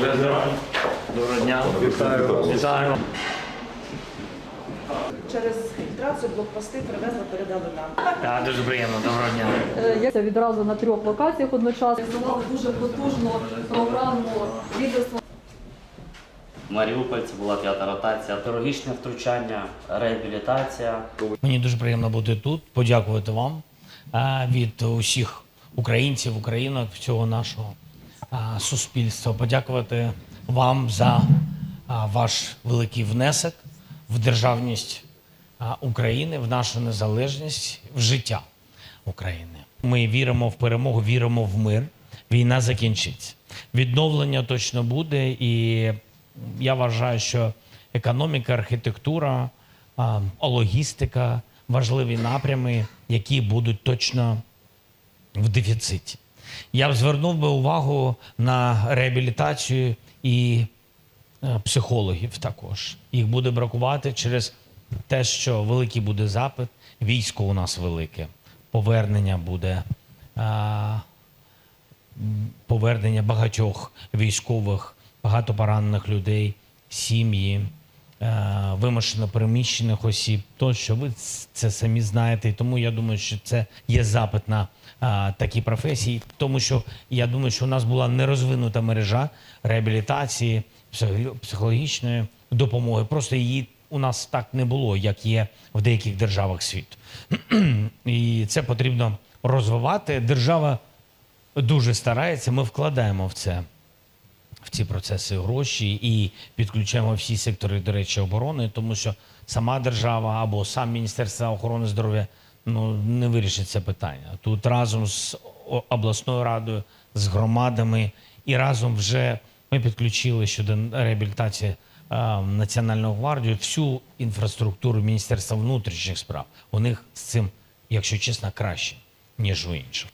Доброго дня. Вітаю. Вітаю. Через фільтрацію блокпости привезли, передали нам. Так, дуже приємно. Доброго дня. Е, Я відразу на трьох локаціях одночасно Реалізували дуже потужну програму лідерства. Маріуполь це була п'ята ротація, хірургічне втручання, реабілітація. Мені дуже приємно бути тут. Подякувати вам е, від усіх українців, українок, всього нашого суспільства. Подякувати вам за ваш великий внесок в державність України, в нашу незалежність, в життя України. Ми віримо в перемогу, віримо в мир. Війна закінчиться. Відновлення точно буде, і я вважаю, що економіка, архітектура, логістика важливі напрями, які будуть точно в дефіциті. Я б звернув би увагу на реабілітацію і е, психологів також. Їх буде бракувати через те, що великий буде запит, військо у нас велике, повернення буде. а, повернення багатьох військових, багато поранених людей, сім'ї, е, вимушено переміщених осіб. Тощо ви це самі знаєте. І тому я думаю, що це є запит на е, такі професії, тому що я думаю, що у нас була нерозвинута мережа реабілітації, психологічної допомоги. Просто її у нас так не було, як є в деяких державах світу. І це потрібно розвивати. Держава дуже старається. Ми вкладаємо в це в ці процеси гроші і підключаємо всі сектори, до речі, оборони, тому що сама держава або сам Міністерство охорони здоров'я ну не вирішить це питання. Тут разом з обласною радою, з громадами і разом вже ми підключили щодо реабілітації е, Національну гвардію всю інфраструктуру Міністерства внутрішніх справ. У них з цим, якщо чесно, краще ніж у інших.